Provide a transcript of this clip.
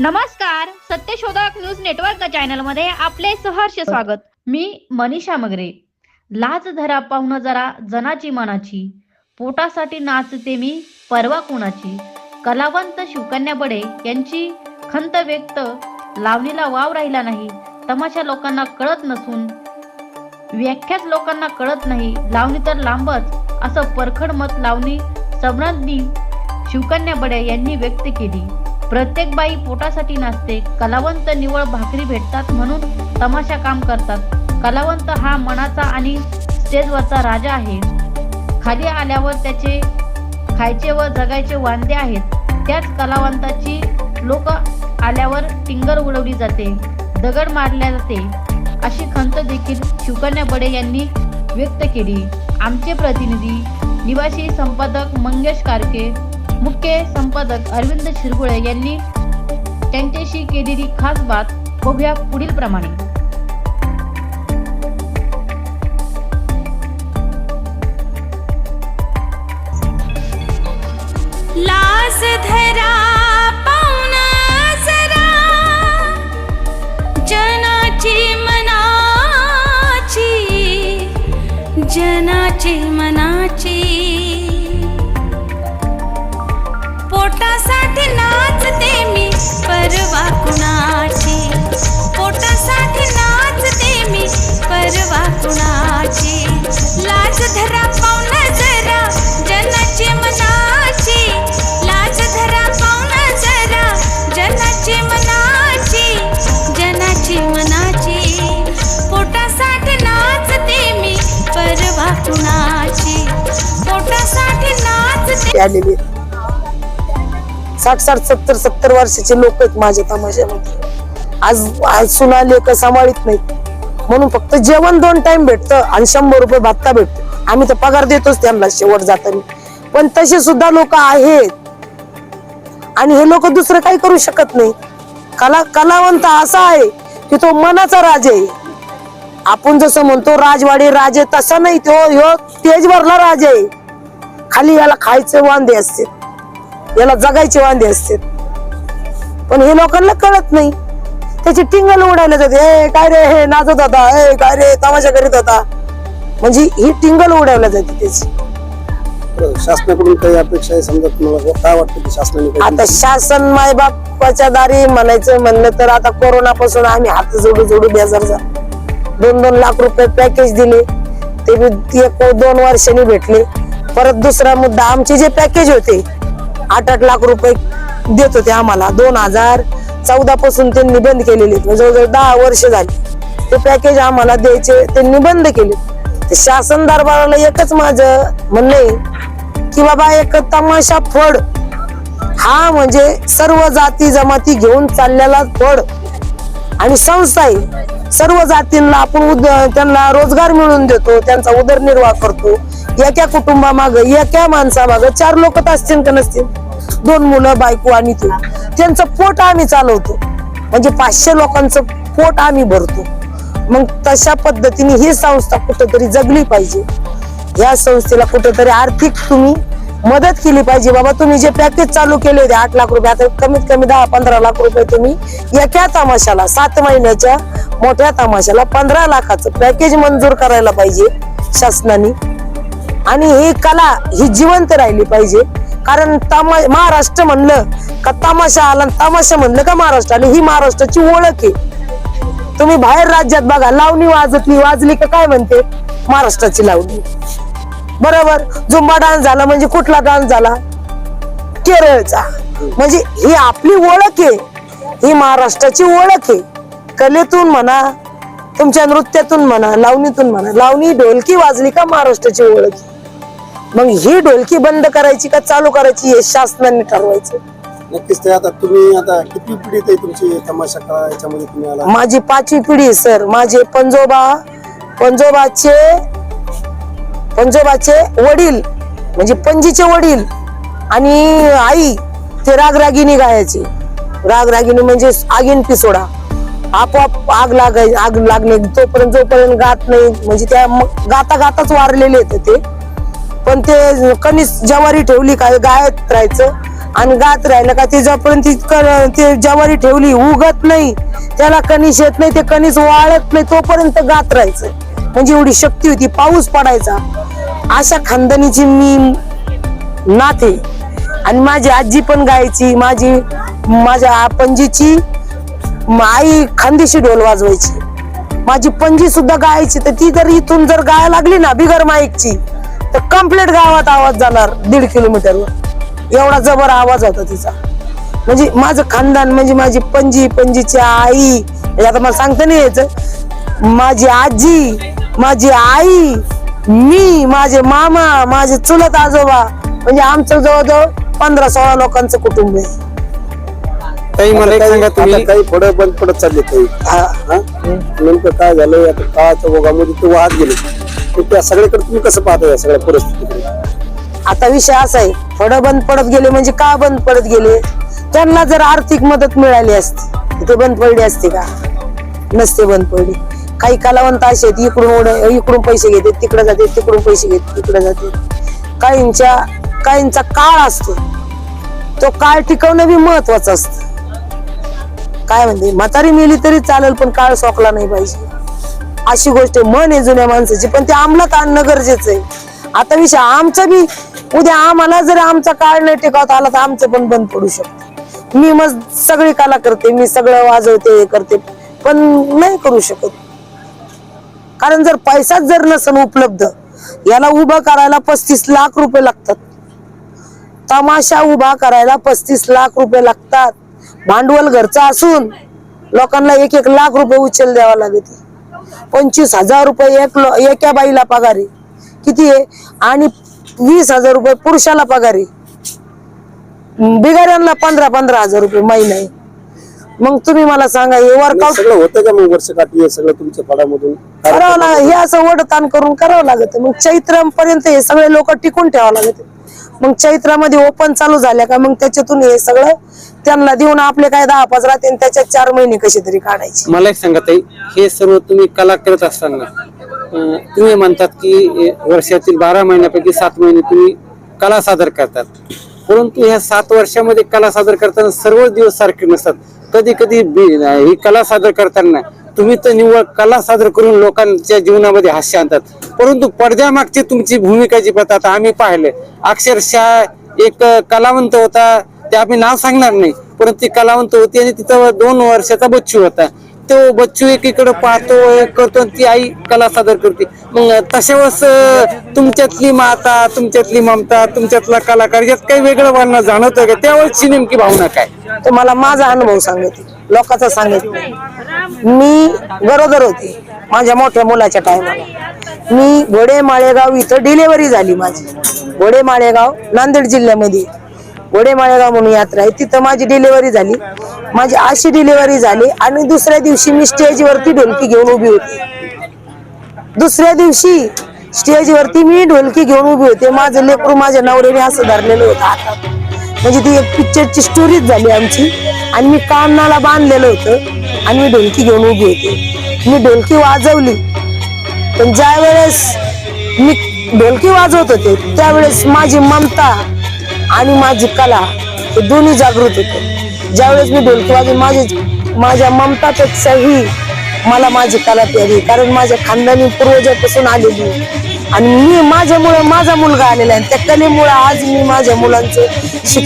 नमस्कार सत्यशोधक news network चॅनलमध्ये आपले सहर्ष स्वागत. मी मनीषा मगरे. लाज धरा पाहुणं जरा जनाची मनाची. पोटासाठी नाचते मी परवा कुणाची? कलावंत शिवकन्या बडे यांची खंत व्यक्त लावणीला वाव राहिला नाही तमाशा लोकांना कळत नसून. व्याख्याच लोकांना कळत नाही लावणी तर लांबच असं परखड मत लावणी सबनांनी शिवकन्या बडे यांनी व्यक्त केली. प्रत्येक बाई पोटासाठी नाचते. कलावंत निवळ भाकरी भेटतात म्हणून तमाशा काम करतात. कलावंत हा मनाचा आणि स्टेजवरचा राजा आहे. खाली आल्यावर त्याचे खायचे व जगायचे वांदे आहेत. त्याच कलावंताची लोक आल्यावर टिंगर उडवली जाते. दगड मारल्या जाते. अशी खंत देखील शिवकन्या बडे यांनी व्यक्त केली. आमचे प्रतिनिधी निवासी संपादक मंगेश कारके मुख्य संपादक अरविंद शिरगुळे यांनी त्यांच्याशी केलेली खास बात बघूया पुढील प्रमाणे. लाज धरा पाहुणा जरा जनाची मनाची जनाची मनाची. कुणाची लाज धरा पाहुणा जरा जनाची मनाची. लाज धरा पाहुणा जरा जनाची मनाची. जनाची मनाची. पोटासाठी नाचते मी परवा कुणाची. पोटासाठी नाचते. आलेली. साठ साठ सत्तर सत्तर वर्षाचे लोक आहेत माझ्या तमाशामध्ये. आज आज सुना लेख सांभाळीत नाहीत. म्हणून फक्त जेवण दोन टाइम भेटतं आणि शंभर रुपये भत्ता भेटतो. आम्ही तर पगार देतोच त्यांना शेवट जाताना. पण तसे सुद्धा लोक आहेत. आणि हे लोक दुसरं काही करू शकत नाही. कला कलावंत असा आहे की तो मनाचा राज आहे. आपण जसं म्हणतो राजवाडी राजे तसा नाही तो ह्यो तेजवरला राज आहे. खाली याला खायचे वांदे असते याला जगायचे वांदे असते पण हे लोकांना कळत नाही. त्याची टिंगल उडायला जाते. ए काय रे हे नाचत होता. ए काय रे तमाशा करीत होता. म्हणजे ही टिंगल उडवल्या जाते त्याची. शासनाकडून काही अपेक्षा आहे? समजा तुम्हाला काय वाटतं की शासनाने आता शासन मायबापाच्या दारी म्हणायचं म्हणलं तर आता कोरोना पासून आम्ही हात जोडू जोडू बेजार जा दोन दोन लाख रुपये पॅकेज दिले. ते एक दोन वर्षांनी भेटले. परत दुसरा मुद्दा आमचे जे पॅकेज होते आठ आठ लाख रुपये देत होते आम्हाला. दोन हजार चौदा पासून त्यांनी बंद केलेले म्हणजे जवळजवळ दहा वर्ष झाली. ते पॅकेज आम्हाला द्यायचे त्यांनी बंद केले ते शासन दरबाराला एकच माझं म्हणणं आहे की बाबा एक तमाशा फड. हा म्हणजे सर्व जाती जमाती घेऊन चाललेला फड. आणि संस्था आहे. सर्व जातींना आपण उद- त्यांना रोजगार मिळवून देतो त्यांचा उदरनिर्वाह करतो. एका कुटुंबामाग एका माणसामाग चार लोक तर असतील का नसतील? दोन मुलं बायको आणि तू. त्यांचं पोट आम्ही चालवतो. म्हणजे पाचशे लोकांचं पोट आम्ही भरतो. मग तशा पद्धतीने ही संस्था कुठेतरी जगली पाहिजे. या संस्थेला कुठेतरी आर्थिक तुम्ही मदत केली पाहिजे. बाबा तुम्ही जे पॅकेज चालू केले होते आठ लाख रुपये आता कमीत कमी दहा पंधरा लाख रुपये तुम्ही एका तमाशाला सात महिन्याच्या मोठ्या तमाशाला पंधरा लाखाचं पॅकेज मंजूर करायला पाहिजे शासनाने. आणि ही कला ही जिवंत राहिली पाहिजे. कारण तमा महाराष्ट्र म्हणलं का तमाशा आला तमाशा म्हणलं का महाराष्ट्र आणि ही महाराष्ट्राची ओळख आहे. तुम्ही बाहेर राज्यात बघा लावणी वाजतली वाजली का काय म्हणते? महाराष्ट्राची लावणी. बरोबर? झुंबा डान्स झाला म्हणजे कुठला डान्स झाला? केरळचा. म्हणजे ही आपली ओळख आहे. ही महाराष्ट्राची ओळख आहे. कलेतून म्हणा तुमच्या नृत्यातून म्हणा लावणीतून म्हणा लावणी ढोलकी वाजली का महाराष्ट्राची ओळख आहे. मग ही ढोलकी बंद करायची का चालू करायची हे शासनाने ठरवायचं? नक्कीच ते आता तुम्ही आता किती पिढी आहे तुमची तमाशा कळा याच्यामध्ये तुम्ही आला? माझी पाचवी पिढी सर. माझे पंजोबा पंजोबाचे पंजोबाचे वडील म्हणजे पंजीचे वडील आणि आई ते रागरागिनी गायचे. रागरागिनी म्हणजे आगीन पिसोडा. आपोआप आग लागाय आग लागणे. तोपर्यंत जोपर्यंत गात नाही म्हणजे त्या गाता गाताच वारलेले आहेत ते. पण ते कणीस जवारी ठेवली काय गायत राहायचं. आणि गात राहिलं का ते जोपर्यंत ती ते जवारी ठेवली उगत नाही. त्याला कणीस येत नाही ते कणीस वाळत नाही तोपर्यंत गात राहायचं. म्हणजे एवढी शक्ती होती पाऊस पडायचा. अशा खानदानीची मी नाते आणि माझी आजी पण गायची माझी माझ्या पणजीची आई खांदेशी ढोल वाजवायची. माझी पणजी सुद्धा गायची तर ती जर इथून जर गाय लागली ना बिगर माईकची तर कंप्लीट गावात आवाज जाणार दीड किलोमीटरवर. एवढा जबर आवाज होता तिचा. म्हणजे माझं खानदान म्हणजे माझी पणजी पणजीची आई. म्हणजे आता मला सांगता नाही यायचं. माझी आजी माझी आई मी माझे मामा माझे चुलत आजोबा. म्हणजे आमचं जवळजवळ पंधरा सोळा लोकांचं कुटुंब आहे. ताई मला एक सांगा काही- तुम्ही. काही फळं बंद पडत चालले काही हा. हा? नेमकं काय झालंय? आता काळाच्या ओघामध्ये ते वाहत गेले. त्या सगळ्याकडे तुम्ही कसं पाहता या सगळ्या परिस्थितीकडे? आता विषय असा आहे थोडं बंद पडत गेले म्हणजे का बंद पडत गेले? त्यांना जर आर्थिक मदत मिळाली असती ते बंद पडली असते का? नसते बंद पडली. काही कलावंत असे आहेत इकडून ओढ- इकडून पैसे घेते तिकडे जाते तिकडून पैसे घेते तिकडे जाते. काहींच्या काहींचा काळ असतो. तो काळ टिकवणं बी महत्वाचं असतं. काय म्हणते म्हातारी मेली तरी चालेल पण काळ सोकला नाही पाहिजे. अशी गोष्ट मन आहे जुन्या माणसाची पण ते अंमलात आणणं गरजेचं आहे. आता विषय आमचा बी उद्या आम्हाला जर आमचा काळ नाही टिकावत आला तर आमचं पण बंद पडू शकतो. मी मग सगळी कला करते मी सगळं वाजवते हे करते पण नाही करू शकत. कारण जर पैसाच जर नसेल उपलब्ध याला उभं करायला पस्तीस लाख रुपये लागतात. तमाशा उभा करायला पस्तीस लाख रुपये लागतात. भांडवल घरचं असून लोकांना एक एक लाख रुपये उचल द्यावा लागते पंचवीस हजार रुपये एक एका बाईला पगार. आहे किती आहे? आणि वीस हजार रुपये पुरुषाला पगार. आहे बिगाऱ्यांना पंधरा पंधरा हजार रुपये महिना आहे. मग तुम्ही मला सांगा हे वर्कआउट होतं का मग वर्षकाठी हे सगळं तुमच्या फळामधून? करावं लाग हे असं वडताण करून करावं लागत. मग चैत्रापर्यंत हे सगळे लोक टिकून ठेवावं लागत. मग चैत्रामध्ये ओपन चालू झाल्या का मग त्याच्यातून हे सगळं त्यांना देऊन आपले काय दहा पाच राहते त्याच्या त्याच्यात चार महिने कसे तरी काढायचे. मला एक सांगा ताई हे सर्व तुम्ही कला करत असताना अं, तुम्ही म्हणतात की अं, वर्षातील बारा महिन्यापैकी सात महिने तुम्ही कला सादर करतात. परंतु ह्या सात वर्षामध्ये कला सादर करताना सर्व दिवस सारखे नसतात. कधी कधी बी- ही कला सादर करताना तुम्ही तर निव्वळ कला सादर करून लोकांच्या जीवनामध्ये हास्य आणतात. परंतु पडद्यामागची तुमची भूमिका जी पाहतात आम्ही पाहिले अक्षरशः एक कलावंत होता ते आम्ही नाव सांगणार नाही. परंतु ती कलावंत होती आणि तिथं दोन वर्षाचा बच्चू होता. तो बच्चू एकीकडे पाहतो करतो ती आई कला सादर करते. मग तशा वेळेस तुमच्यातली माता तुमच्यातली ममता तुमच्यातला कलाकार यात काही वेगळं वाढणं जाणवतं का? त्यावेळेसची नेमकी भावना काय? तुम्हाला माझा अनुभव सांगते. लोकांचा सांगितलं मी गरोदर होती माझ्या मोठ्या मुलाच्या टायमाला मी घोडे माळेगाव इथं डिलेवरी झाली माझी. घोडे माळेगाव नांदेड जिल्ह्यामध्ये. वडे माळेगाव म्हणून यात्रा आहे. तिथं माझी डिलेवरी झाली. माझी अशी डिलेवरी झाली आणि दुसऱ्या दिवशी मी स्टेजवरती ढोलकी घेऊन उभी होती. दुसऱ्या दिवशी स्टेजवरती मी ढोलकी घेऊन उभी होते. माझं लेकरू माझ्या नवऱ्याने असं धरलेलं होतं आता. म्हणजे ती एक पिक्चरची स्टोरीच झाली आमची. आणि मी कानाला बांधलेलं होतं आणि मी ढोलकी घेऊन उभी होते. मी ढोलकी वाजवली. पण ज्या वेळेस मी ढोलकी वाजवत होते त्यावेळेस माझी ममता आणि माझी कला हे दोन्ही जागृत होते. ज्यावेळेस मी ढोलकी वाजवली माझी माझ्या ममतापेक्षाही मला माझी कला प्यारी कारण माझ्या खानदानी पूर्वजापासून आलेली आणि मी माझ्यामुळे माझा मुलगा आलेला आहे त्या कलेमुळे आज मी माझ्या मुलांचं शिक्षण